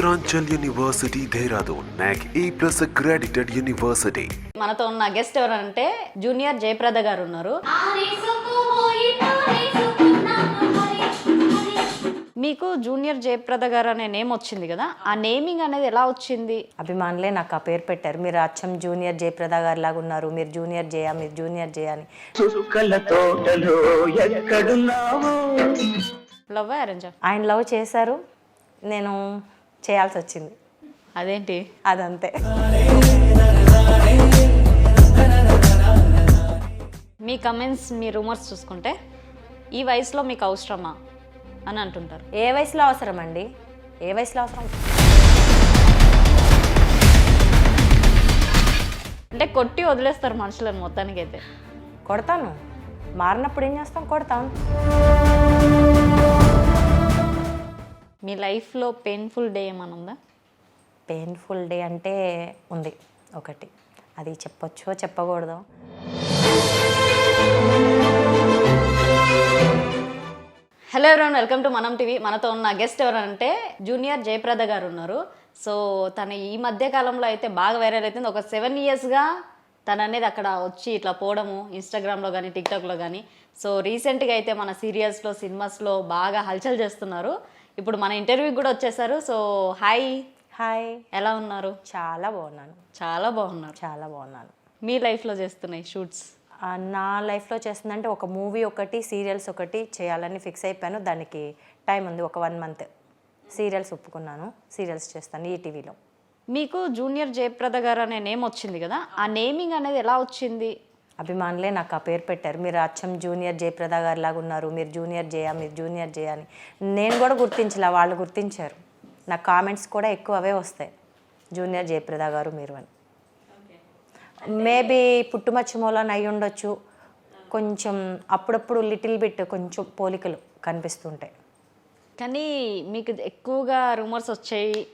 Uttaranchal University, Dehradun, NAC A plus accredited university. మనతో ఉన్న guest ఎవరంటే జూనియర్ జయప్రద గారు ఉన్నారు. మీకు జూనియర్ జయప్రద గారు అనే నేమ్ వచ్చింది కదా? ఆ నేమింగ్ అనేది ఎలా వచ్చింది? అభిమానులే నాకు ఆ పేరు పెట్టారు. మీరు అచ్చం జూనియర్ జయప్రద గారి లాగా ఉన్నారు. మీరు జూనియర్ జయ మీరు జూనియర్ జయ అని. చుక్కల తోటలో ఎక్కడున్నావో? లవ్ అరేంజా ఆయన లవ్ చేశారు. నేను చేయాల్సి వచ్చింది అదేంటి? అదంతే. మీ కమెంట్స్ మీ రూమర్స్ చూసుకుంటే ఈ వయసులో మీకు అవసరమా అని అంటుంటారు. ఏ వయసులో అవసరం అండి ఏ వయసులో అవసరం? అంటే కొట్టి వదిలేస్తారు మనుషులను మొత్తానికి అయితే కొడతాను. మారినప్పుడు ఏం చేస్తాం? కొడతాం. మీ లైఫ్లో పెయిన్ఫుల్ డే ఏమైనా ఉందా? పెయిన్ఫుల్ డే అంటే ఉంది ఒకటి. అది చెప్పొచ్చో చెప్పకూడదు? హలో ఎవరైనా వెల్కమ్ టు మనం టీవీ. మనతో ఉన్న గెస్ట్ ఎవరంటే జూనియర్ జయప్రద గారు ఉన్నారు. సో తన ఈ మధ్య కాలంలో అయితే బాగా వైరల్ అవుతుంది. ఒక సెవెన్ ఇయర్స్గా తను అనేది అక్కడ వచ్చి ఇట్లా పోవడము ఇన్స్టాగ్రామ్లో కానీ టిక్టాక్లో కానీ సో రీసెంట్గా అయితే మన సీరియల్స్లో సినిమాస్లో బాగా హల్చల్ చేస్తున్నారు. ఇప్పుడు మన ఇంటర్వ్యూకి కూడా వచ్చేసారు. So hi. హాయ్. ఎలా ఉన్నారు? చాలా బాగున్నాను. చాలా బాగున్నారు. చాలా బాగున్నాను. మీ లైఫ్లో చేస్తున్నాయి షూట్స్? నా లైఫ్లో చేస్తుందంటే ఒక మూవీ ఒకటి సీరియల్స్ ఒకటి చేయాలని ఫిక్స్ అయిపోయాను. దానికి టైం ఉంది ఒక వన్ మంత్. సీరియల్స్ ఒప్పుకున్నాను సీరియల్స్ చేస్తాను ఈ టీవీలో. మీకు జూనియర్ జయప్రద గారు అనే నేమ్ వచ్చింది కదా? ఆ. నేమింగ్ అనేది ఎలా వచ్చింది? అభిమానులే నాకు ఆ పేరు పెట్టారు. మీరు అచ్చం జూనియర్ జయప్రద గారి లాగా ఉన్నారు. మీరు జూనియర్ జయ మీరు జూనియర్ జయ అని. నేను కూడా గుర్తించలే వాళ్ళు గుర్తించారు. నా కామెంట్స్ కూడా ఎక్కువ అవే వస్తాయి. జూనియర్ జయప్రద గారు మీరు అని. మేబీ పుట్టుమచ్చి మూలన అయి ఉండొచ్చు. కొంచెం అప్పుడప్పుడు లిటిల్ బిట్ కొంచెం పోలికలు కనిపిస్తుంటాయి. కానీ మీకు ఎక్కువగా రూమర్స్ వచ్చాయి.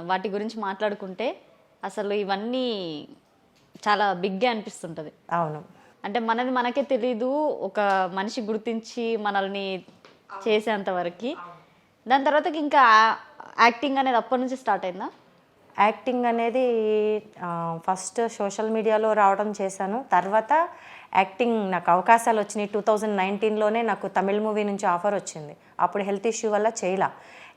వాటి గురించి మాట్లాడుకుంటే అసలు ఇవన్నీ చాలా బిగ్గా అనిపిస్తుంటుంది. అవును. అంటే మనది మనకే తెలీదు ఒక మనిషి గుర్తించి మనల్ని చేసేంత వరకు. దాని తర్వాత ఇంకా యాక్టింగ్ అనేది అప్పటి నుంచి స్టార్ట్ అయిందా? యాక్టింగ్ అనేది ఫస్ట్ సోషల్ మీడియాలో రావడం చేశాను. తర్వాత యాక్టింగ్ నాకు అవకాశాలు వచ్చినాయి. టూ థౌజండ్ నైన్టీన్లోనే నాకు తమిళ మూవీ నుంచి ఆఫర్ వచ్చింది. అప్పుడు హెల్త్ ఇష్యూ వల్ల చేయలా.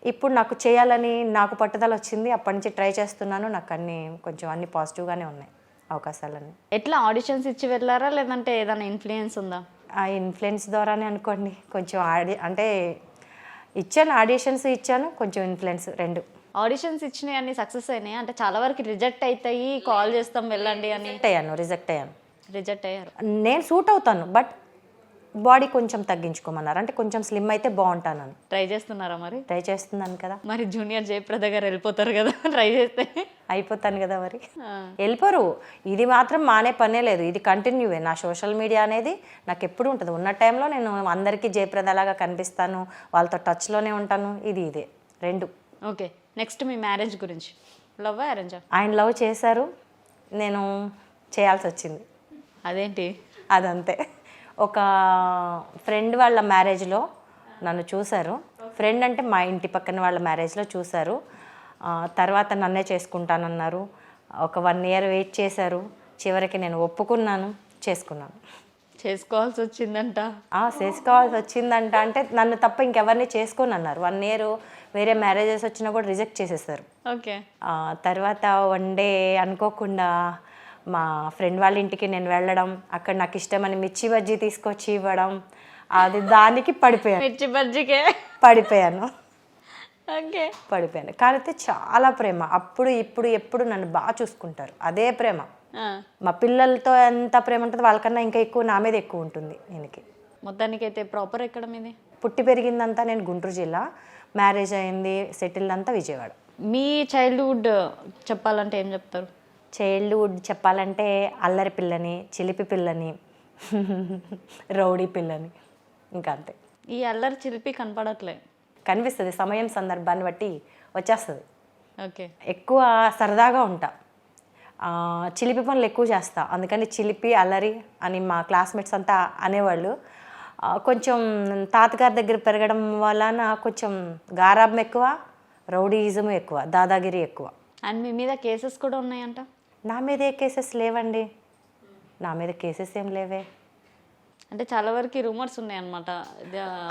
ఇప్పుడు నాకు చేయాలని నాకు పట్టుదల వచ్చింది. అప్పటి నుంచి ట్రై చేస్తున్నాను. నాకు అన్ని కొంచెం అన్ని పాజిటివ్గానే ఉన్నాయి. అవకాశాలన్నీ. ఎట్లా ఆడిషన్స్ ఇచ్చి వెళ్ళారా? లేదంటే ఏదైనా ఇన్ఫ్లుయెన్స్ ఉందా? ఆ ఇన్ఫ్లుయెన్స్ ద్వారానే అనుకోండి. కొంచెం ఆడి అంటే ఇచ్చాను ఆడిషన్స్ ఇచ్చాను కొంచెం ఇన్ఫ్లుయెన్స్ రెండు. ఆడిషన్స్ ఇచ్చినవి అన్ని సక్సెస్ అయినాయి? అంటే చాలా వరకు రిజెక్ట్ అవుతాయి కాల్ చేస్తాం వెళ్ళండి అని. రిజెక్ట్ అయ్యాను రిజెక్ట్ అయ్యాను. రిజెక్ట్ అయ్యారు. నేను సూట్ అవుతాను బట్ బాడీ కొంచెం తగ్గించుకోమన్నారు. అంటే కొంచెం స్లిమ్ అయితే బాగుంటానని. ట్రై చేస్తున్నారా మరి? ట్రై చేస్తున్నాను కదా. మరి జూనియర్ జయప్రద గారు వెళ్ళిపోతారు కదా ట్రై చేస్తే. అయిపోతాను కదా మరి. వెళ్ళిపోరు. ఇది మాత్రం మానే పనే లేదు. ఇది కంటిన్యూవే నా సోషల్ మీడియా అనేది నాకు ఎప్పుడు ఉంటుంది. ఉన్న టైంలో నేను అందరికీ జయప్రదలాగా కనిపిస్తాను. వాళ్ళతో టచ్లోనే ఉంటాను. ఇది ఇదే. రెండు. ఓకే నెక్స్ట్ మీ మ్యారేజ్ గురించి. లవ్ అరేంజా ఆయన లవ్ చేశారు. నేను చేయాల్సి వచ్చింది. అదేంటి? అదంతే. ఒక ఫ్రెండ్ వాళ్ళ మ్యారేజ్లో నన్ను చూశారు. ఫ్రెండ్ అంటే మా ఇంటి పక్కన వాళ్ళ మ్యారేజ్లో చూశారు. తర్వాత నన్నే చేసుకుంటానన్నారు. ఒక వన్ ఇయర్ వెయిట్ చేశారు. చివరికి నేను ఒప్పుకున్నాను చేసుకున్నాను. చేసుకోవాల్సి వచ్చిందంట. చేసుకోవాల్సి వచ్చిందంట. అంటే నన్ను తప్ప ఇంకెవరిని చేసుకోను అన్నారు వన్ ఇయర్ వేరే మ్యారేజెస్ వచ్చినా కూడా రిజెక్ట్ చేసేసారు. ఓకే. తర్వాత వన్ డే అనుకోకుండా మా ఫ్రెండ్ వాళ్ళ ఇంటికి నేను వెళ్ళడం అక్కడ నాకు ఇష్టమని మిర్చి బజ్జీ తీసుకొచ్చి ఇవ్వడం అది దానికి పడిపోయాను. మిర్చి బజ్జికే? పడిపోయాను. ఓకే. పడిపోయాను. కాకపోతే చాలా ప్రేమ. అప్పుడు ఇప్పుడు ఎప్పుడు నన్ను బాగా చూసుకుంటారు. అదే ప్రేమ. మా పిల్లలతో ఎంత ప్రేమ ఉంటుందో వాళ్ళకన్నా ఇంకా ఎక్కువ నా మీద ఎక్కువ ఉంటుంది దీనికి మొత్తానికైతే ప్రాపర్ ఎక్కడ మీది? పుట్టి పెరిగిందంతా నేను గుంటూరు జిల్లా. మ్యారేజ్ అయింది సెటిల్ అంతా విజయవాడ. మీ చైల్డ్హుడ్ చెప్పాలంటే ఏం చెప్తారు? చైల్డ్హుడ్ చెప్పాలంటే అల్లరి పిల్లని చిలిపి పిల్లని రౌడీ పిల్లని ఇంకా అంతే. ఈ అల్లరి చిలిపి కనపడట్లే. కనిపిస్తుంది సమయం సందర్భాన్ని బట్టి వచ్చేస్తుంది. ఓకే. ఎక్కువ సరదాగా ఉంటా. చిలిపి పనులు ఎక్కువ చేస్తా. అందుకని చిలిపి అల్లరి అని మా క్లాస్మేట్స్ అంతా అనేవాళ్ళు. కొంచెం తాతగారి దగ్గర పెరగడం వలన కొంచెం గారాబం ఎక్కువ రౌడీయిజం ఎక్కువ దాదాగిరి ఎక్కువ. అండ్ మీ మీద కేసెస్ కూడా ఉన్నాయంట? నా మీద ఏ కేసెస్ లేవండి? నా మీద కేసెస్ ఏం లేవే. అంటే చాలా వరకు రూమర్స్ ఉన్నాయి అనమాట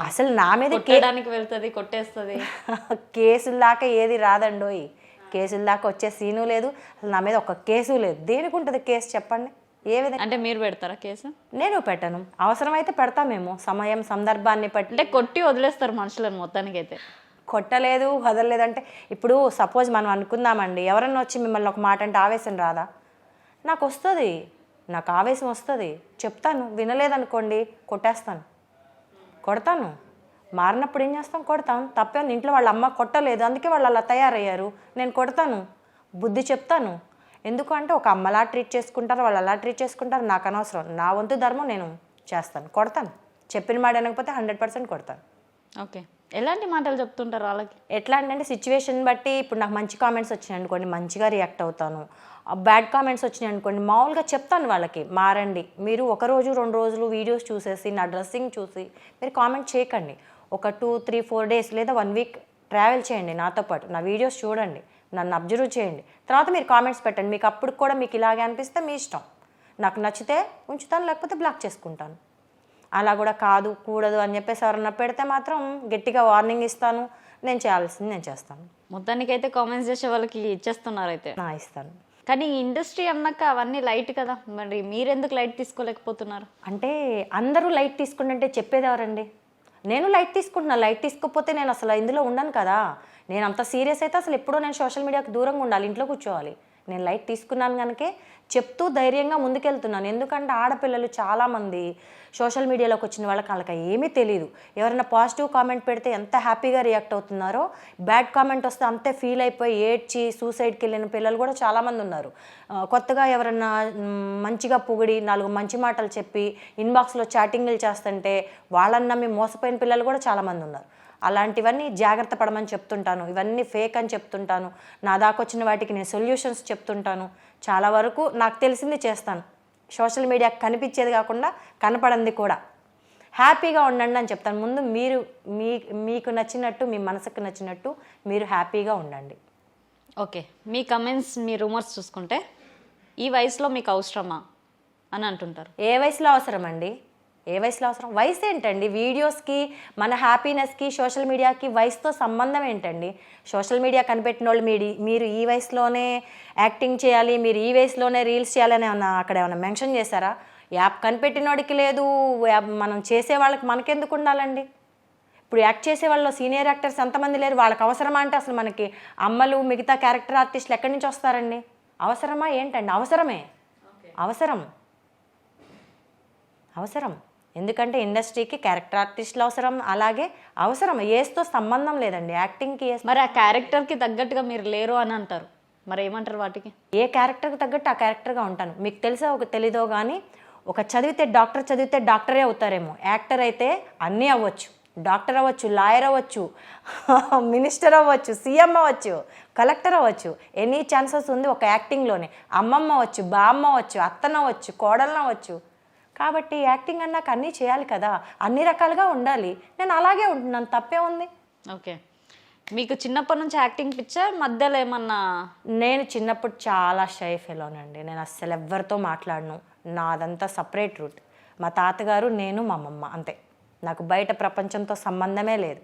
అసలు నా మీద కే కొట్టడానికి వెళ్తుంది కొట్టేస్తుంది. కేసుల దాకా ఏది రాదండోయ్. కేసుల దాకా వచ్చే సీను లేదు. అసలు నా మీద ఒక కేసు లేదు. దేనికి ఉంటుంది కేసు చెప్పండి? ఏ విధంగా? అంటే మీరు పెడతారా కేసు? నేను పెట్టను. అవసరమైతే పెడతామేమో. సమయం సందర్భాన్ని బట్టి. అంటే కొట్టి వదిలేస్తారు మనుషులను మొత్తానికి కొట్టలేదు కొట్టలేదు వదలలేదంటే ఇప్పుడు సపోజ్ మనం అనుకుందామండి ఎవరన్నా వచ్చి మిమ్మల్ని ఒక మాట అంటే ఆవేశం రాదా? నాకు వస్తుంది నాకు ఆవేశం వస్తుంది చెప్తాను వినలేదనుకోండి కొట్టేస్తాను. కొడతాను. మారినప్పుడు ఏం చేస్తాం? కొడతాం. తప్పే ఇంట్లో వాళ్ళ అమ్మ కొట్టలేదు అందుకే వాళ్ళు అలా తయారయ్యారు నేను కొడతాను. బుద్ధి చెప్తాను. ఎందుకు అంటే ఒక అమ్మలా ట్రీట్ చేసుకుంటారు వాళ్ళు అలా ట్రీట్ చేసుకుంటారు నాకు అనవసరం. నా వంతు ధర్మం నేను చేస్తాను. కొడతాను. చెప్పిన మాట వినకపోతే హండ్రెడ్ పర్సెంట్ కొడతాను. ఓకే. ఎలాంటి మాటలు చెప్తుంటారు వాళ్ళకి? ఎట్లా అంటే సిచ్యువేషన్ బట్టి ఇప్పుడు నాకు మంచి కామెంట్స్ వచ్చినాయి అనుకోండి మంచిగా రియాక్ట్ అవుతాను. బ్యాడ్ కామెంట్స్ వచ్చినాయి అనుకోండి మామూలుగా చెప్తాను వాళ్ళకి మారండి. మీరు ఒక రోజు రెండు రోజులు వీడియోస్ చూసేసి నా డ్రెస్సింగ్ చూసి మీరు కామెంట్ చేయకండి. ఒక టూ త్రీ ఫోర్ డేస్ లేదా వన్ వీక్ ట్రావెల్ చేయండి నాతో పాటు నా వీడియోస్ చూడండి నన్ను అబ్జర్వ్ చేయండి. తర్వాత మీరు కామెంట్స్ పెట్టండి. మీకు అప్పుడు కూడా మీకు ఇలాగే అనిపిస్తే మీ ఇష్టం. నాకు నచ్చితే ఉంచుతాను లేకపోతే బ్లాక్ చేసుకుంటాను. అలా కూడా కాదు కూడదు అని చెప్పేసి ఎవరన్నా పెడితే మాత్రం గట్టిగా వార్నింగ్ ఇస్తాను. నేను చేయాల్సింది నేను చేస్తాను. మొత్తానికి అయితే కామెంట్స్ చేసే వాళ్ళకి ఇచ్చేస్తున్నారు అయితే నా ఇస్తాను. కానీ ఇండస్ట్రీ అన్నాక అవన్నీ లైట్ కదా. మరి మీరెందుకు లైట్ తీసుకోలేకపోతున్నారు? అంటే అందరూ లైట్ తీసుకుంటుంటే చెప్పేది ఎవరండి? నేను లైట్ తీసుకుంటున్నా. లైట్ తీసుకోకపోతే నేను అసలు ఇందులో ఉండను కదా. నేను అంత సీరియస్ అయితే అసలు ఎప్పుడో నేను సోషల్ మీడియాకి దూరంగా ఉండాలి ఇంట్లో కూర్చోవాలి. నేను లైట్ తీసుకున్నాను కనుకే చెప్తూ ధైర్యంగా ముందుకెళ్తున్నాను. ఎందుకంటే ఆడపిల్లలు చాలామంది సోషల్ మీడియాలోకి వచ్చిన వాళ్ళకి వాళ్ళకి ఏమీ తెలియదు ఎవరైనా పాజిటివ్ కామెంట్ పెడితే ఎంత హ్యాపీగా రియాక్ట్ అవుతున్నారో బ్యాడ్ కామెంట్ వస్తే అంతే ఫీల్ అయిపోయి ఏడ్చి సూసైడ్కి వెళ్ళిన పిల్లలు కూడా చాలామంది ఉన్నారు. కొత్తగా ఎవరన్నా మంచిగా పొగిడి నాలుగు మంచి మాటలు చెప్పి ఇన్బాక్స్లో చాటింగ్లు చేస్తుంటే వాళ్ళని నమ్మి మోసపోయిన పిల్లలు కూడా చాలామంది ఉన్నారు. అలాంటివన్నీ జాగ్రత్త పడమని చెప్తుంటాను. ఇవన్నీ ఫేక్ అని చెప్తుంటాను. నా దాకా వచ్చిన వాటికి నేను సొల్యూషన్స్ చెప్తుంటాను. చాలా వరకు నాకు తెలిసింది చేస్తాను. సోషల్ మీడియా కనిపించేది కాకుండా కనపడంది కూడా. హ్యాపీగా ఉండండి అని చెప్తాను. ముందు మీరు మీ మీకు నచ్చినట్టు మీ మనసుకు నచ్చినట్టు మీరు హ్యాపీగా ఉండండి. ఓకే. మీ కమెంట్స్ మీ రూమర్స్ చూసుకుంటే ఈ వయసులో మీకు అవసరమా అని అంటుంటారు. ఏ వయసులో అవసరం అండి ఏ వయసులో అవసరం? వయసు ఏంటండి? వీడియోస్కి మన హ్యాపీనెస్కి సోషల్ మీడియాకి వయసుతో సంబంధం ఏంటండి? సోషల్ మీడియా కనిపెట్టిన వాళ్ళు మీడి మీరు ఈ వయసులోనే యాక్టింగ్ చేయాలి మీరు ఈ వయసులోనే రీల్స్ చేయాలని ఏమన్నా అక్కడ ఏమైనా మెన్షన్ చేశారా? యాప్ కనిపెట్టినోడికి లేదు యాప్ మనం చేసే వాళ్ళకి మనకెందుకు ఉండాలండి? ఇప్పుడు యాక్ట్ చేసే వాళ్ళు సీనియర్ యాక్టర్స్ ఎంతమంది లేరు? వాళ్ళకి అవసరమా అంటే అసలు మనకి అమ్మలు మిగతా క్యారెక్టర్ ఆర్టిస్టులు ఎక్కడి నుంచి వస్తారండి? అవసరమా ఏంటండి? అవసరమే. అవసరం. అవసరం. ఎందుకంటే ఇండస్ట్రీకి క్యారెక్టర్ ఆర్టిస్టులు అవసరం అలాగే అవసరం. ఏస్తో సంబంధం లేదండి. యాక్టింగ్కి మరి ఆ క్యారెక్టర్కి తగ్గట్టుగా మీరు లేరు అని అంటారు. మరి ఏమంటారు వాటికి? ఏ క్యారెక్టర్కి తగ్గట్టు ఆ క్యారెక్టర్గా ఉంటాను. మీకు తెలుసా ఒక తెలీదో కానీ ఒక చదివితే డాక్టర్ చదివితే డాక్టరే అవుతారేమో. యాక్టర్ అయితే అన్నీ అవ్వచ్చు. డాక్టర్ అవ్వచ్చు లాయర్ అవ్వచ్చు మినిస్టర్ అవ్వచ్చు సీఎం అవ్వచ్చు కలెక్టర్ అవ్వచ్చు. ఎనీ ఛాన్సెస్ ఉంది ఒక యాక్టింగ్లోనే. అమ్మమ్మ అవ్వచ్చు బామ్మ అవ్వచ్చు అత్తనవ్వచ్చు కోడలనవచ్చు కాబట్టి యాక్టింగ్ అన్నాక అన్నీ చేయాలి కదా అన్ని రకాలుగా ఉండాలి. నేను అలాగే ఉంటున్నాను తప్పే ఉంది. ఓకే. మీకు చిన్నప్పటి నుంచి యాక్టింగ్ పిచ్చా మధ్యలో ఏమన్నా? నేను చిన్నప్పుడు చాలా షై ఫెలోనండి. నేను అస్సలు ఎవ్వరితో మాట్లాడను. నాదంతా సపరేట్ రూట్. మా తాతగారు నేను మా అమ్మమ్మ అంతే. నాకు బయట ప్రపంచంతో సంబంధమే లేదు.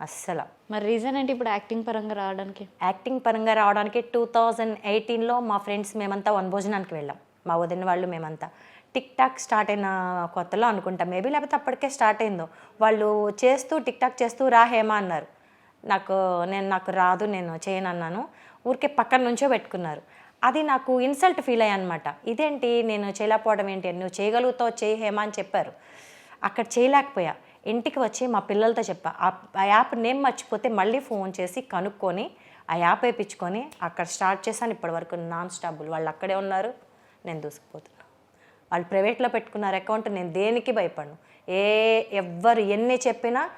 అస్సలు. మరి రీజన్ ఏంటి ఇప్పుడు యాక్టింగ్ పరంగా రావడానికి? యాక్టింగ్ పరంగా రావడానికి టూ థౌజండ్ ఎయిటీన్లో మా ఫ్రెండ్స్ మేమంతా వనభోజనానికి వెళ్ళాం. మా వదిన వాళ్ళు మేమంతా. టిక్ టాక్ స్టార్ట్ అయిన కొత్తలో అనుకుంటా. మేబీ లేకపోతే అప్పటికే స్టార్ట్ అయిందో. వాళ్ళు చేస్తూ టిక్ టాక్ చేస్తూ రా హేమ అన్నారు. నాకు నేను నాకు రాదు నేను చేయను అన్నాను. ఊరికే పక్కన నుంచో పెట్టుకున్నారు. అది నాకు ఇన్సల్ట్ ఫీల్ అయ్యా అనమాట ఇదేంటి నేను చేయలేకపోవడం ఏంటి? నువ్వు చేయగలుగుతావు చేయి హేమ అని చెప్పారు. అక్కడ చేయలేకపోయా. ఇంటికి వచ్చి మా పిల్లలతో చెప్పా. ఆ- యాప్ నేమ్ మర్చిపోతే మళ్ళీ ఫోన్ చేసి కనుక్కొని ఆ యాప్ వేయించుకొని అక్కడ స్టార్ట్ చేశాను ఇప్పటివరకు నాన్ స్టాబుల్. వాళ్ళు అక్కడే ఉన్నారు. నేను దూసుకుపోతున్నాను వాళ్ళు ప్రైవేట్లో పెట్టుకున్నారు అకౌంట్ నేను దేనికి భయపడను? ఏ ఎవ్వరు ఎన్ని చెప్పినా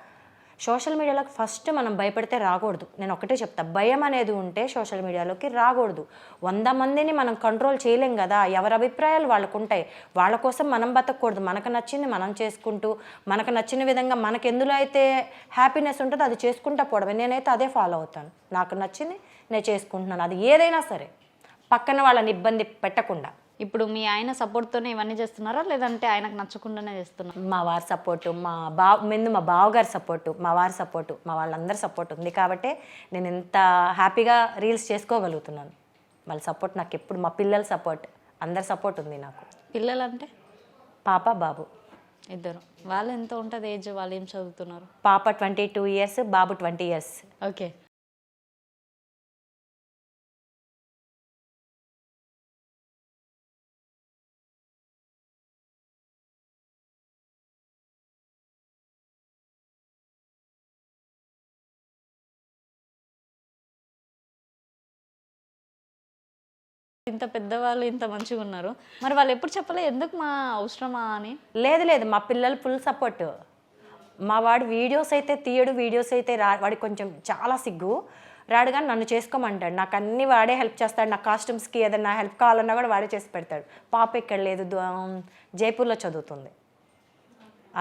సోషల్ మీడియాలోకి ఫస్ట్ మనం భయపడితే రాకూడదు. నేను ఒకటే చెప్తా భయం అనేది ఉంటే సోషల్ మీడియాలోకి రాకూడదు. వంద మందిని మనం కంట్రోల్ చేయలేం కదా ఎవరి అభిప్రాయాలు వాళ్ళకు ఉంటాయి. వాళ్ళ కోసం మనం బతకూడదు. మనకు నచ్చింది మనం చేసుకుంటూ మనకు నచ్చిన విధంగా మనకు ఎందులో అయితే హ్యాపీనెస్ ఉంటుందో అది చేసుకుంటా పోవడమే. నేనైతే అదే ఫాలో అవుతాను. నాకు నచ్చింది నేను చేసుకుంటున్నాను. అది ఏదైనా సరే. పక్కన వాళ్ళని ఇబ్బంది పెట్టకుండా. ఇప్పుడు మీ ఆయన సపోర్ట్తోనే ఇవన్నీ చేస్తున్నారా? లేదంటే ఆయనకు నచ్చకుండానే చేస్తున్నారా? మా వారి సపోర్టు మా బావ ముందు మా బావగారి సపోర్టు మా వారి సపోర్టు మా వాళ్ళందరి సపోర్ట్ ఉంది కాబట్టి నేను ఎంత హ్యాపీగా రీల్స్ చేసుకోగలుగుతున్నాను. వాళ్ళ సపోర్ట్ నాకు ఎప్పుడు మా పిల్లల సపోర్ట్ అందరి సపోర్ట్ ఉంది నాకు. పిల్లలంటే? పాప బాబు. ఇద్దరు. వాళ్ళు ఎంత ఉంటుంది ఏజ్ వాళ్ళు ఏం చదువుతున్నారు? పాప ట్వంటీ టూ ఇయర్స్ బాబు ట్వంటీ ఇయర్స్ ఓకే. ఇంత పెద్దవాళ్ళు ఇంత మంచిగా ఉన్నారు. మరి వాళ్ళు ఎప్పుడు చెప్పలే ఎందుకు మా అవసరమా అని? లేదు లేదు. మా పిల్లలు ఫుల్ సపోర్ట్. మా వాడు వీడియోస్ అయితే తీయడు వీడియోస్ అయితే రా వాడికి కొంచెం చాలా సిగ్గు. రాడు కానీ నన్ను చేసుకోమంటాడు. నాకు అన్ని వాడే హెల్ప్ చేస్తాడు. నా కాస్ట్యూమ్స్కి ఏదైనా హెల్ప్ కావాలన్నా కూడా వాడే చేసి పెడతాడు. పాప ఇక్కడ లేదు జైపూర్లో చదువుతుంది.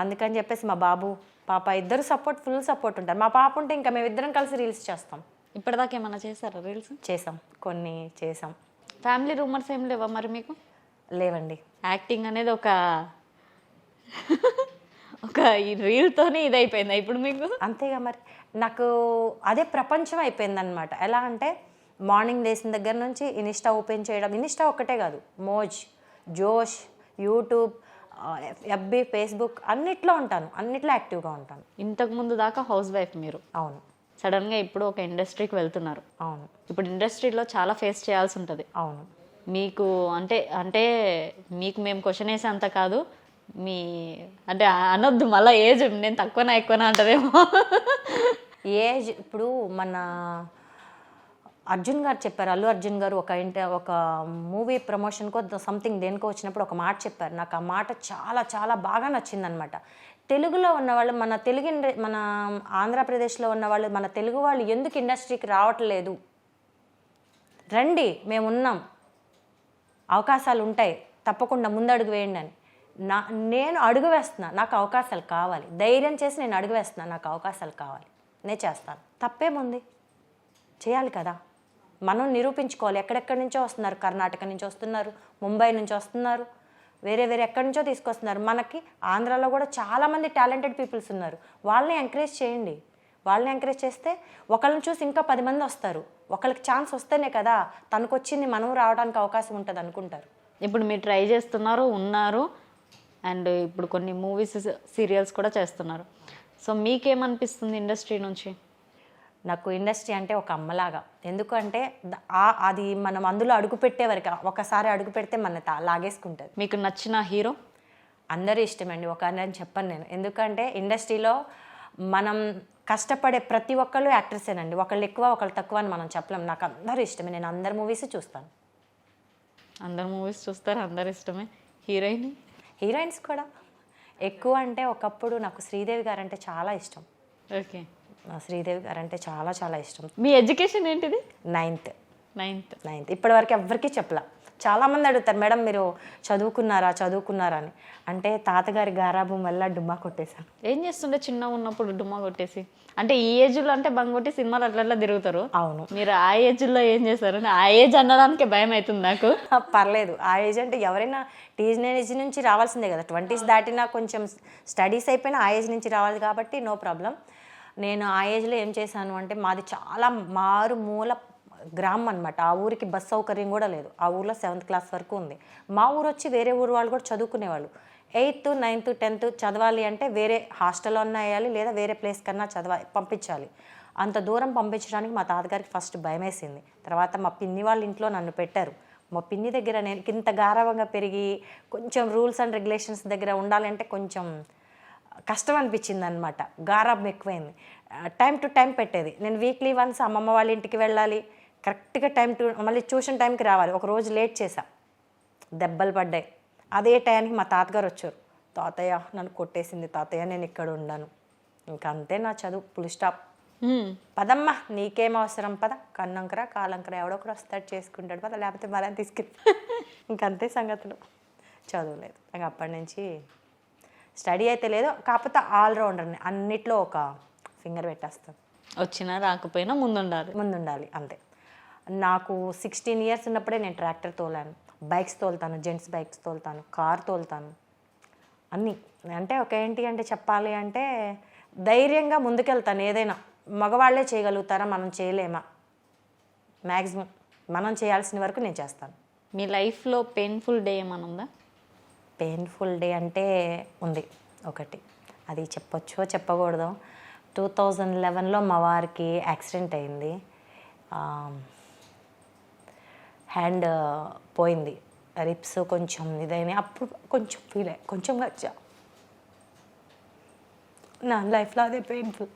అందుకని చెప్పేసి మా బాబు పాప ఇద్దరు సపోర్ట్ ఫుల్ సపోర్ట్ ఉంటారు. మా పాప ఉంటే ఇంకా మేమిద్దరం కలిసి రీల్స్ చేస్తాం. ఇప్పటిదాకా ఏమన్నా చేశారా రీల్స్? చేసాం కొన్ని చేసాం ఫ్యామిలీ రూమర్స్ ఏం లేవా మరి మీకు? లేవండి. యాక్టింగ్ అనేది ఒక ఒక ఈ రీల్తోనే ఇదైపోయిందా ఇప్పుడు మీకు? అంతేగా మరి. నాకు అదే ప్రపంచం అయిపోయిందనమాట ఎలా అంటే మార్నింగ్ లేచిన దగ్గర నుంచి ఇన్స్టా ఓపెన్ చేయడం. ఇన్స్టా ఒక్కటే కాదు. మోజ్ జోష్ యూట్యూబ్ ఎఫ్బి ఫేస్బుక్ అన్నిట్లో ఉంటాను. అన్నిట్లో యాక్టివ్గా ఉంటాను. ఇంతకు ముందు దాకా హౌస్ వైఫ్ మీరు. అవును. సడన్గా ఇప్పుడు ఒక ఇండస్ట్రీకి వెళ్తున్నారు. అవును. ఇప్పుడు ఇండస్ట్రీలో చాలా ఫేస్ చేయాల్సి ఉంటుంది. అవును. మీకు అంటే అంటే మీకు మేము క్వశ్చన్ వేసే అంత కాదు. మీ అంటే అనొద్దు మళ్ళీ ఏజ్ నేను తక్కువనా ఎక్కువనా అంటదేమో. ఏజ్ ఇప్పుడు మన అర్జున్ గారు చెప్పారు అల్లు అర్జున్ గారు ఒక ఇంట ఒక మూవీ ప్రమోషన్కో సంథింగ్ దేనికో వచ్చినప్పుడు ఒక మాట చెప్పారు. నాకు ఆ మాట చాలా చాలా బాగా నచ్చిందనమాట తెలుగులో ఉన్నవాళ్ళు మన తెలుగు మన ఆంధ్రప్రదేశ్లో ఉన్నవాళ్ళు మన తెలుగు వాళ్ళు ఎందుకు ఇండస్ట్రీకి రావట్లేదు? రండి మేము ఉన్నాం అవకాశాలు ఉంటాయి. తప్పకుండా ముందడుగు వేయండి అని. నా నేను అడుగు వేస్తున్నా నాకు అవకాశాలు కావాలి. ధైర్యం చేసి నేను అడుగు వేస్తున్నా నాకు అవకాశాలు కావాలి. నేను చేస్తాను. తప్పేముంది? చేయాలి కదా. మనం నిరూపించుకోవాలి. ఎక్కడెక్కడి నుంచో వస్తున్నారు? కర్ణాటక నుంచి వస్తున్నారు? ముంబై నుంచి వస్తున్నారు? వేరే వేరే ఎక్కడి నుంచో తీసుకొస్తున్నారు. మనకి ఆంధ్రాలో కూడా చాలామంది టాలెంటెడ్ పీపుల్స్ ఉన్నారు. వాళ్ళని ఎంకరేజ్ చేయండి. వాళ్ళని ఎంకరేజ్ చేస్తే ఒకళ్ళని చూసి ఇంకా పది మంది వస్తారు. ఒకళ్ళకి ఛాన్స్ వస్తేనే కదా తనకు వచ్చింది మనం రావడానికి అవకాశం ఉంటుంది అనుకుంటారు. ఇప్పుడు మీరు ట్రై చేస్తున్నారు ఉన్నారు అండ్ ఇప్పుడు కొన్ని మూవీస్ సీరియల్స్ కూడా చేస్తున్నారు. సో మీకేమనిపిస్తుంది ఇండస్ట్రీ నుంచి? నాకు ఇండస్ట్రీ అంటే ఒక అమ్మలాగా. ఎందుకంటే అది మనం అందులో అడుగు పెట్టే వరకు ఒకసారి అడుగు పెడితే మన లాగేసుకుంటుంది. మీకు నచ్చిన హీరో? అందరూ ఇష్టమండి ఒక అని చెప్పను నేను. ఎందుకంటే ఇండస్ట్రీలో మనం కష్టపడే ప్రతి ఒక్కళ్ళు యాక్ట్రెసేనండి ఒకళ్ళు ఎక్కువ ఒకళ్ళు తక్కువ అని మనం చెప్పలేం. నాకు అందరూ ఇష్టమే. నేను అందరి మూవీస్ చూస్తాను. అందరు మూవీస్ చూస్తారు అందరు ఇష్టమే. హీరోయిన్? హీరోయిన్స్ కూడా. ఎక్కువ అంటే ఒకప్పుడు నాకు శ్రీదేవి గారు అంటే చాలా ఇష్టం. ఓకే. శ్రీదేవి గారు అంటే చాలా చాలా ఇష్టం. మీ ఎడ్యుకేషన్ ఏంటిది? నైన్త్ నైన్త్ నైన్త్ ఇప్పటివరకు ఎవ్వరికీ చెప్పలా. చాలామంది అడుగుతారు మేడం మీరు చదువుకున్నారా చదువుకున్నారా అని. అంటే తాతగారి గారాభం వల్ల డుమ్మా కొట్టేశాను. ఏం చేస్తుండే చిన్న ఉన్నప్పుడు డుమ్మా కొట్టేసి? అంటే ఈ ఏజ్లో అంటే బంగ్ కొట్టి సినిమాలు అట్లా అట్లా తిరుగుతారు? అవును. మీరు ఆ ఏజ్లో ఏం చేశారు ఆ ఏజ్ అనడానికి భయం అవుతుంది నాకు. పర్లేదు. ఆ ఏజ్ అంటే ఎవరైనా టీనేజ్ నుంచి రావాల్సిందే కదా. ట్వంటీస్ దాటినా కొంచెం స్టడీస్ అయిపోయినా ఆ ఏజ్ నుంచి రావాలి కాబట్టి నో ప్రాబ్లం. నేను ఆ ఏజ్లో ఏం చేశాను అంటే మాది చాలా మారు మూల గ్రామం అనమాట ఆ ఊరికి బస్ సౌకర్యం కూడా లేదు. ఆ ఊర్లో సెవెంత్ క్లాస్ వరకు ఉంది. మా ఊరు వచ్చి వేరే ఊరు వాళ్ళు కూడా చదువుకునేవాళ్ళు. ఎయిత్ నైన్త్ టెన్త్ చదవాలి అంటే వేరే హాస్టల్లో అన్నా వేయాలి లేదా వేరే ప్లేస్ కన్నా చదవ పంపించాలి. అంత దూరం పంపించడానికి మా తాతగారికి ఫస్ట్ భయం వేసింది తర్వాత మా పిన్ని వాళ్ళ ఇంట్లో నన్ను పెట్టారు. మా పిన్ని దగ్గర నేను ఇంత గారవంగా పెరిగి కొంచెం రూల్స్ అండ్ రెగ్యులేషన్స్ దగ్గర ఉండాలంటే కొంచెం కష్టం అనిపించింది అనమాట గారాబం ఎక్కువైంది. టైం టు టైం పెట్టేది. నేను వీక్లీ వన్స్ అమ్మమ్మ వాళ్ళ ఇంటికి వెళ్ళాలి. కరెక్ట్గా టైం టు మళ్ళీ ట్యూషన్ టైంకి రావాలి. ఒక రోజు లేట్ చేసా దెబ్బలు పడ్డాయి. అదే టైంకి మా తాతగారు వచ్చారు. తాతయ్య నన్ను కొట్టేసింది తాతయ్య నేను ఇక్కడ ఉండాను. ఇంకా అంతే నా చదువు. పులి స్టాప్. పదమ్మా నీకేం అవసరం? పద. కన్నంకరా కాలంకరా ఎవడో ఒకరు వస్తాడు చేసుకుంటాడు. పద. లేకపోతే మళ్ళీ తీసుకెళ్ళి. ఇంకంతే సంగతులు. చదువులేదు ఇంకా అప్పటి నుంచి స్టడీ అయితే లేదు కాకపోతే ఆల్రౌండర్ని అన్నిట్లో ఒక ఫింగర్ పెట్టేస్తాను వచ్చినా రాకపోయినా ముందుండాలి. ముందుండాలి అంతే. నాకు సిక్స్టీన్ ఇయర్స్ ఉన్నప్పుడే నేను ట్రాక్టర్ తోలాను. బైక్స్ తోలుతాను జెంట్స్ బైక్స్ తోలుతాను కార్ తోలుతాను. అన్నీ. అంటే ఒక ఏంటి అంటే చెప్పాలి అంటే ధైర్యంగా ముందుకెళ్తాను ఏదైనా. మగవాళ్ళే చేయగలుగుతారా? మనం చేయలేమా? మ్యాక్సిమం మనం చేయాల్సిన వరకు నేను చేస్తాను. మీ లైఫ్లో పెయిన్ఫుల్ డే ఏమైనా ఉందా? పెయిన్ఫుల్ డే అంటే ఉంది. ఒకటి. అది చెప్పొచ్చో చెప్పకూడదు? టూ థౌజండ్ లెవెన్లో మా వారికి యాక్సిడెంట్ అయింది. హ్యాండ్ పోయింది. రిప్స్ కొంచెం ఇదైనా అప్పుడు కొంచెం ఫీల్ అయ్యి కొంచెం వచ్చా. నా లైఫ్లో అదే పెయిన్ఫుల్.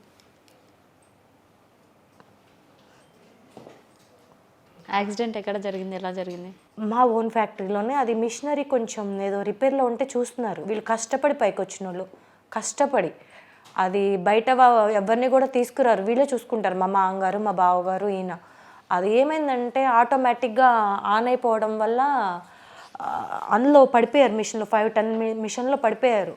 యాక్సిడెంట్ ఎక్కడ జరిగింది? ఎలా జరిగింది? మా ఓన్ ఫ్యాక్టరీలోనే అది మిషనరీ కొంచెం ఏదో రిపేర్లో ఉంటే చూస్తున్నారు. వీళ్ళు కష్టపడి పైకి వచ్చిన వాళ్ళు కష్టపడి. అది బయట ఎవరిని కూడా తీసుకురారు. వీళ్ళే చూసుకుంటారు. మా మామగారు మా బావగారు ఈయన. అది ఏమైందంటే ఆటోమేటిక్గా ఆన్ అయిపోవడం వల్ల అందులో పడిపోయారు మిషన్లో. ఫైవ్ టెన్ మిషన్లో పడిపోయారు.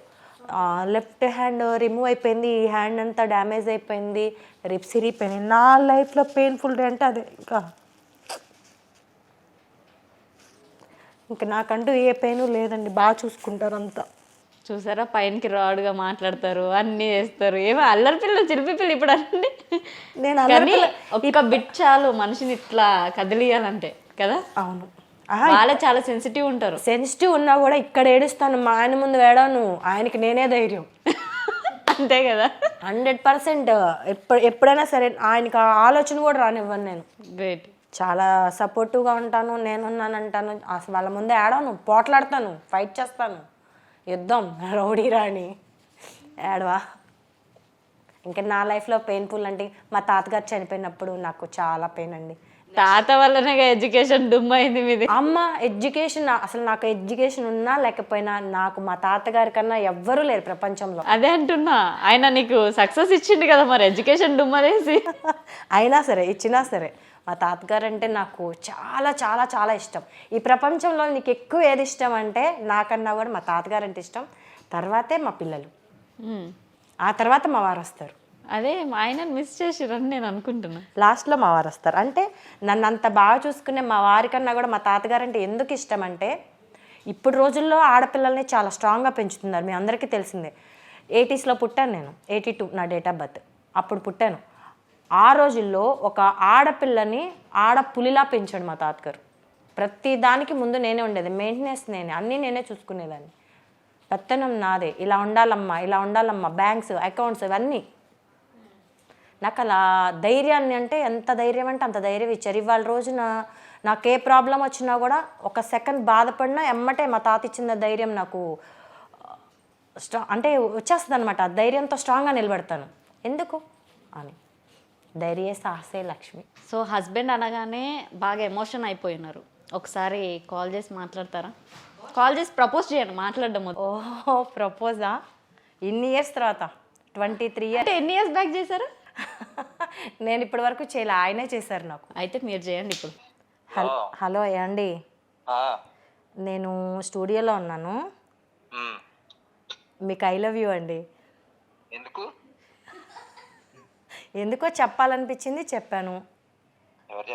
లెఫ్ట్ హ్యాండ్ రిమూవ్ అయిపోయింది. ఈ హ్యాండ్ అంతా డ్యామేజ్ అయిపోయింది. రిప్స్ ఇరిగిపోయింది నా లైఫ్లో పెయిన్ఫుల్ డే అంటే అదే ఇంకా ఇంకా నాకంటూ ఏ పెయిన్ లేదండి. బాగా చూసుకుంటారు అంతా. చూసారా? పైనకి రాడుగా మాట్లాడతారు అన్నీ చేస్తారు ఏమో అల్లరి పిల్లలు చిలిపి పిల్లలు ఇప్పుడు అనండి నేను కానీ ఒక్క బిట్ చాలు మనిషిని ఇట్లా కదిలియాలంటే కదా? అవును. వాళ్ళే చాలా సెన్సిటివ్ ఉంటారు. సెన్సిటివ్ ఉన్నా కూడా ఇక్కడ ఏడుస్తాను మా ఆయన ముందు వేడాను ఆయనకి నేనే ధైర్యం. అంతే కదా? Hundred percent. ఎప్పుడు ఎప్పుడైనా సరే ఆయనకి ఆలోచన కూడా రానివ్వను నేను. గ్రేట్ చాలా సపోర్టివ్గా ఉంటాను నేనున్నానంటాను. అసలు వాళ్ళ ముందే ఆడాను పోట్లాడతాను ఫైట్ చేస్తాను. యుద్ధం రౌడీ రాణి. ఏడవా ఇంకా నా లైఫ్లో పెయిన్ఫుల్ అంటే మా తాతగారు చనిపోయినప్పుడు నాకు చాలా పెయిన్ అండి. తాత వల్లనే ఎడ్యుకేషన్ డుమ్ అయింది మీది? అమ్మ ఎడ్యుకేషన్ అసలు నాకు ఎడ్యుకేషన్ ఉన్నా లేకపోయినా నాకు మా తాతగారి కన్నా ఎవ్వరూ లేరు ప్రపంచంలో. అదే అంటున్నా. ఆయన నీకు సక్సెస్ ఇచ్చిండు కదా మరి ఎడ్యుకేషన్ డుమ్ అనేసి. అయినా సరే ఇచ్చినా సరే. మా తాతగారు అంటే నాకు చాలా చాలా చాలా ఇష్టం. ఈ ప్రపంచంలో నీకు ఎక్కువ ఏది ఇష్టం అంటే నాకన్నా కూడా మా తాతగారు అంటే ఇష్టం. తర్వాతే మా పిల్లలు. ఆ తర్వాత మా వారు వస్తారు. అదే మా ఆయనని మిస్ చేసిరని నేను అనుకుంటున్నా. లాస్ట్లో మా వారు వస్తారు. అంటే నన్ను అంత బాగా చూసుకునే మా వారికన్నా కూడా మా తాతగారు అంటే ఎందుకు ఇష్టం అంటే ఇప్పుడు రోజుల్లో ఆడపిల్లల్ని చాలా స్ట్రాంగ్గా పెంచుతున్నారు. మీ అందరికీ తెలిసిందే. ఎయిటీస్లో పుట్టాను నేను. ఎయిటీ టూ నా డేట్ ఆఫ్ బర్త్ అప్పుడు పుట్టాను. ఆ రోజుల్లో ఒక ఆడపిల్లని ఆడ పులిలా పెంచాడు మా తాతగారు. ప్రతి దానికి ముందు నేనే ఉండేది. మెయింటెనెన్స్ నేనే. అన్నీ నేనే చూసుకునేదాన్ని. పెత్తనం నాదే. ఇలా ఉండాలమ్మా ఇలా ఉండాలమ్మా. బ్యాంక్స్ అకౌంట్స్ ఇవన్నీ. నాకు అలా ధైర్యాన్ని అంటే ఎంత ధైర్యం అంటే అంత ధైర్యం ఇచ్చారు. ఇవాళ రోజున నాకు ఏ ప్రాబ్లం వచ్చినా కూడా ఒక సెకండ్ బాధపడినా ఎమ్మటే మా తాత ఇచ్చిన ధైర్యం నాకు స్ట్రా అంటే వచ్చేస్తుంది అనమాట ఆ ధైర్యంతో స్ట్రాంగ్గా నిలబెడతాను. ఎందుకు? అని. ధైర్యే సాహసే లక్ష్మి. సో హస్బెండ్ అనగానే బాగా ఎమోషన్ అయిపోయినారు. ఒకసారి కాల్ చేసి మాట్లాడతారా? కాల్ చేసి ప్రపోజ్ చేయండి మాట్లాడడం. ఓహో ప్రపోజా ఇన్ని ఇయర్స్ తర్వాత? ట్వంటీ త్రీ ఇయర్స్ అంటే ఎన్ని ఇయర్స్ బ్యాక్ చేశారు? నేను ఇప్పటి వరకు చేయలే ఆయనే చేశారు నాకు. అయితే మీరు చేయండి ఇప్పుడు. హలో హలో ఆ, నేను స్టూడియోలో ఉన్నాను. మీకు ఐ లవ్ యూ అండి. ఎందుకు? ఎందుకో చెప్పాలనిపించింది చెప్పాను. ఎవరు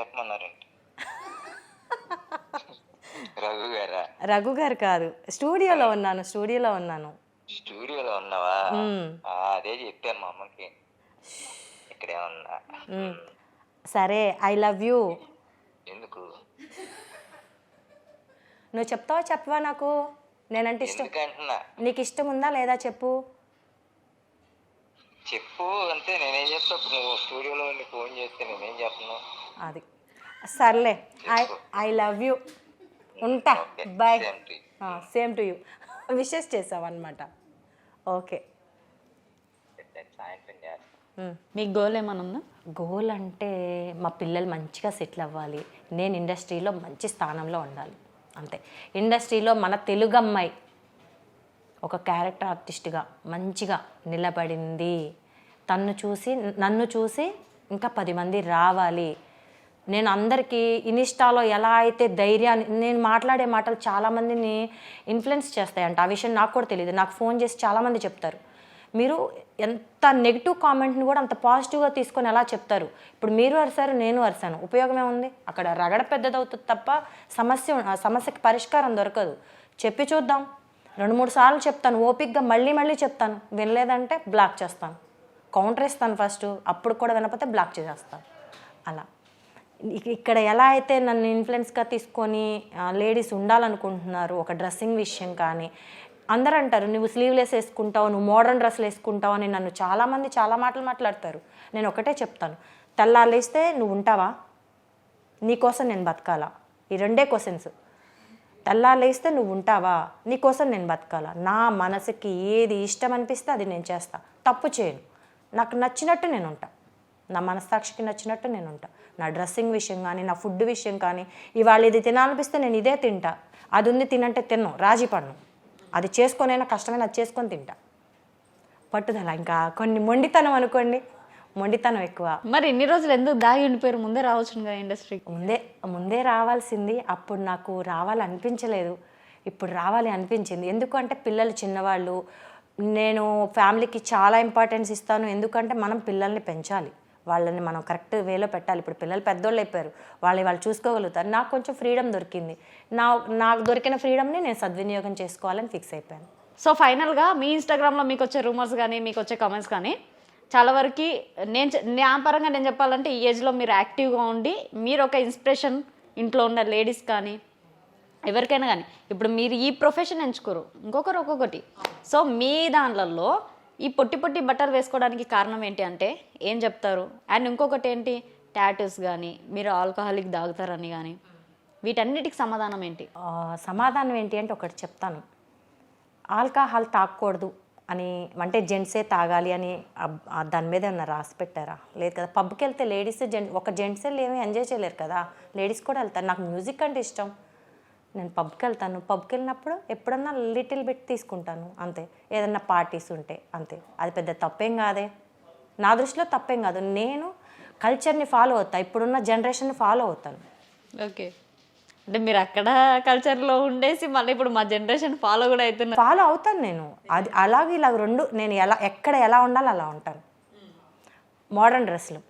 రఘు గారా? రఘు గారు కాదు. స్టూడియోలో ఉన్నాను స్టూడియోలో ఉన్నాను. స్టూడియోలో ఉన్నావా? అదే చెప్పాను మా అమ్మకి. ఇక్కడే ఉన్నా. సరే ఐ లవ్ యూ. ఎందుకు? నువ్వు చెప్తావా చెప్పవా నాకు? నేనంటే ఇష్టం నీకు ఇష్టం ఉందా లేదా చెప్పు. చెప్పు అంతే నేనేం చెప్తా ఇప్పుడు నువ్వు స్టూడియోలో ఉండి ఫోన్ చేస్తే నేనేం చెప్పను అది. సర్లే ఐ ఐ లవ్ యూ. ఉంటా. Bye same to you. Same to you wishes చేసావు అనమాట ఓకే మీ గోల్ ఏమైనా ఉందా? గోల్ అంటే మా పిల్లలు మంచిగా సెటిల్ అవ్వాలి. నేను ఇండస్ట్రీలో మంచి స్థానంలో ఉండాలి. అంతే. ఇండస్ట్రీలో మన తెలుగు అమ్మాయి ఒక క్యారెక్టర్ ఆర్టిస్ట్గా మంచిగా నిలబడింది. తన్ను చూసి నన్ను చూసి ఇంకా పది మంది రావాలి. నేను అందరికీ ఇన్స్టాలో ఎలా అయితే ధైర్యాన్ని నేను మాట్లాడే మాటలు చాలామందిని ఇన్ఫ్లుయెన్స్ చేస్తాయంట. ఆ విషయం నాకు కూడా తెలియదు నాకు ఫోన్ చేసి చాలామంది చెప్తారు. మీరు ఎంత నెగిటివ్ కామెంట్ని కూడా అంత పాజిటివ్గా తీసుకొని ఎలా చెప్తారు? ఇప్పుడు మీరు అరిసారు నేను అరిసాను. ఉపయోగం ఏముంది? అక్కడ రగడ పెద్దదవుతుంది తప్ప సమస్య ఆ సమస్యకి పరిష్కారం దొరకదు. చెప్పి చూద్దాం. రెండు మూడు సార్లు చెప్తాను ఓపిక్గా మళ్ళీ మళ్ళీ చెప్తాను. వినలేదంటే బ్లాక్ చేస్తాను. కౌంటర్ ఇస్తాను ఫస్ట్ అప్పుడు కూడా వినకపోతే బ్లాక్ చేసేస్తాను. అలా. ఇక్కడ ఎలా అయితే నన్ను ఇన్ఫ్లుయెన్స్గా తీసుకొని లేడీస్ ఉండాలనుకుంటున్నారు ఒక డ్రెస్సింగ్ విషయం కానీ అందరూ అంటారు నువ్వు స్లీవ్లెస్ వేసుకుంటావు నువ్వు మోడర్న్ డ్రెస్లు వేసుకుంటావు అని నన్ను చాలామంది చాలా మాటలు మాట్లాడతారు. నేను ఒకటే చెప్తాను. తెల్లాలేస్తే నువ్వు ఉంటావా? నీకోసం నేను బతకాలా? ఈ రెండే క్వశ్చన్స్. తెల్లాలేస్తే నువ్వు ఉంటావా నీకోసం నేను బతకాలా? నా మనసుకి ఏది ఇష్టం అనిపిస్తే అది నేను చేస్తా. తప్పు చేయను. నాకు నచ్చినట్టు నేను ఉంటా నా మనస్సాక్షికి నచ్చినట్టు నేను ఉంటా నా డ్రెస్సింగ్ విషయం కానీ నా ఫుడ్ విషయం కానీ ఇవాళ ఇది తినాలనిపిస్తే నేను ఇదే తింటా. అది ఉంది తినంటే తిన్ను. రాజీ పడను అది చేసుకొనైనా కష్టమైనా అది చేసుకొని తింటా. పట్టుదల. ఇంకా కొన్ని మొండితనం అనుకోండి. మొండితనం ఎక్కువ. మరి ఇన్ని రోజులు ఎందుకు దాగి ఉండిపోయారు? ముందే రావచ్చు కదా ఇండస్ట్రీకి ముందే ముందే రావాల్సింది. అప్పుడు నాకు రావాలనిపించలేదు. ఇప్పుడు రావాలి అనిపించింది. ఎందుకంటే పిల్లలు చిన్నవాళ్ళు. నేను ఫ్యామిలీకి చాలా ఇంపార్టెన్స్ ఇస్తాను. ఎందుకంటే మనం పిల్లల్ని పెంచాలి. వాళ్ళని మనం కరెక్ట్ వేలో పెట్టాలి. ఇప్పుడు పిల్లలు పెద్దోళ్ళు అయిపోయారు. వాళ్ళు వాళ్ళు చూసుకోగలుగుతారు. నాకు కొంచెం ఫ్రీడమ్ దొరికింది. నా నాకు దొరికిన ఫ్రీడమ్ని నేను సద్వినియోగం చేసుకోవాలని ఫిక్స్ అయిపోయాను. సో ఫైనల్గా మీ ఇన్స్టాగ్రామ్లో మీకు వచ్చే రూమర్స్ కానీ మీకు వచ్చే కామెంట్స్ కానీ చాలా వరకు నేను నా పరంగా నేను చెప్పాలంటే ఈ ఏజ్లో మీరు యాక్టివ్గా ఉండి మీరు ఒక ఇన్స్పిరేషన్ ఇంట్లో ఉన్న లేడీస్ కానీ ఎవరికైనా కానీ ఇప్పుడు మీరు ఈ ప్రొఫెషన్ ఎంచుకోరు. ఇంకొకరు ఒక్కొక్కటి. సో మీ దాంట్లో ఈ పొట్టి పొట్టి బట్టలు వేసుకోవడానికి కారణం ఏంటి అంటే ఏం చెప్తారు? అండ్ ఇంకొకటి ఏంటి? టాటూస్ కానీ మీరు ఆల్కహాలిక్ తాగుతారని కానీ వీటన్నిటికి సమాధానం ఏంటి? సమాధానం ఏంటి అంటే ఒకటి చెప్తాను. ఆల్కహాల్ తాగకూడదు. అని అంటే జెంట్సే తాగాలి అని దాని మీద ఏమన్నా రాసి పెట్టారా? లేదు కదా. పబ్కి వెళ్తే లేడీస్ జెంట్ ఒక జెంట్సే ఏమీ ఎంజాయ్ చేయలేరు కదా. లేడీస్ కూడా వెళ్తారు. నాకు మ్యూజిక్ అంటే ఇష్టం. నేను పబ్కి వెళ్తాను. పబ్కి వెళ్ళినప్పుడు ఎప్పుడన్నా లిటిల్ బిట్ తీసుకుంటాను. అంతే. ఏదన్నా పార్టీస్ ఉంటే అంతే. అది పెద్ద తప్పేం కాదే. నా దృష్టిలో తప్పేం కాదు. నేను కల్చర్ని ఫాలో అవుతా. ఇప్పుడున్న జనరేషన్ని ఫాలో అవుతాను. ఓకే అంటే మీరు అక్కడ కల్చర్లో ఉండేసి మళ్ళీ ఇప్పుడు మా జనరేషన్ ఫాలో కూడా అవుతున్నారు ఫాలో అవుతాను నేను. అది అలాగే ఇలాగ రెండు నేను ఎలా ఎక్కడ ఎలా ఉండాలో అలా ఉంటాను. మోడర్న్ డ్రెస్సులు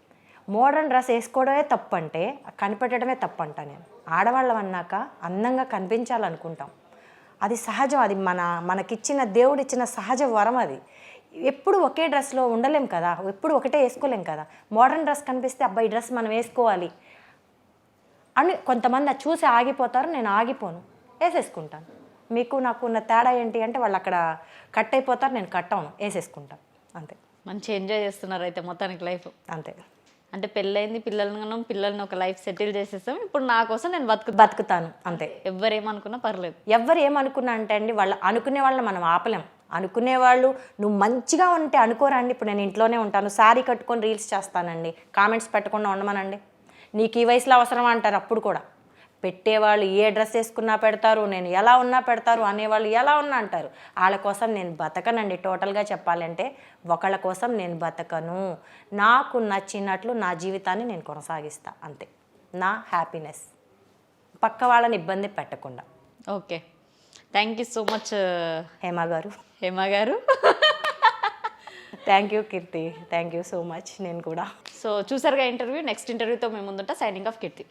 మోడర్న్ డ్రెస్ వేసుకోవడమే తప్పు అంటే కనిపెట్టడమే తప్పు అంట నేను. ఆడవాళ్ళం అన్నాక అందంగా కనిపించాలనుకుంటాం. అది సహజం. అది మన మనకిచ్చిన దేవుడిచ్చిన సహజ వరం అది. ఎప్పుడు ఒకే డ్రెస్లో ఉండలేం కదా. ఎప్పుడు ఒకటే వేసుకోలేం కదా. మోడర్న్ డ్రెస్ కనిపిస్తే అబ్బాయి డ్రెస్ మనం వేసుకోవాలి. అని కొంతమంది అది చూసి ఆగిపోతారు నేను ఆగిపోను. వేసేసుకుంటాను. మీకు నాకు ఉన్న తేడా ఏంటి అంటే వాళ్ళు అక్కడ కట్ అయిపోతారు నేను కట్ అవను వేసేసుకుంటాను అంతే. మంచి ఎంజాయ్ చేస్తున్నారు అయితే మొత్తానికి లైఫ్. అంతే. అంటే పెళ్ళైంది పిల్లలను పిల్లల్ని ఒక లైఫ్ సెటిల్ చేసేస్తాం ఇప్పుడు నా కోసం నేను బతుకు బతుకుతాను. అంతే. ఎవ్వరేమనుకున్నా పర్లేదు. ఎవరు ఏమనుకున్నా అంటే అండి వాళ్ళు అనుకునే వాళ్ళని మనం ఆపలేం. అనుకునే వాళ్ళు నువ్వు మంచిగా ఉంటే అనుకోరండి ఇప్పుడు నేను ఇంట్లోనే ఉంటాను. శారీ కట్టుకొని రీల్స్ చేస్తానండి. కామెంట్స్ పెట్టకుండా ఉండమనండి. నీకు ఈ వయసులో అవసరం అంటారు అప్పుడు కూడా. పెట్టేవాళ్ళు ఏ డ్రెస్ వేసుకున్నా పెడతారు నేను ఎలా ఉన్నా పెడతారు అనేవాళ్ళు ఎలా ఉన్నా అంటారు. వాళ్ళ కోసం నేను బతకనండి టోటల్గా చెప్పాలంటే ఒకళ్ళ కోసం నేను బతకను. నాకు నచ్చినట్లు నా జీవితాన్ని నేను కొనసాగిస్తా అంతే. నా హ్యాపీనెస్. పక్క వాళ్ళని ఇబ్బంది పెట్టకుండా. Okay. Thank you so much Hema గారు. హేమ గారు. Thank you Keerthi thank you so much నేను కూడా. సో చూసారుగా ఇంటర్వ్యూ నెక్స్ట్ ఇంటర్వ్యూతో మేము ముందుంటా. సైనింగ్ ఆఫ్ కీర్తి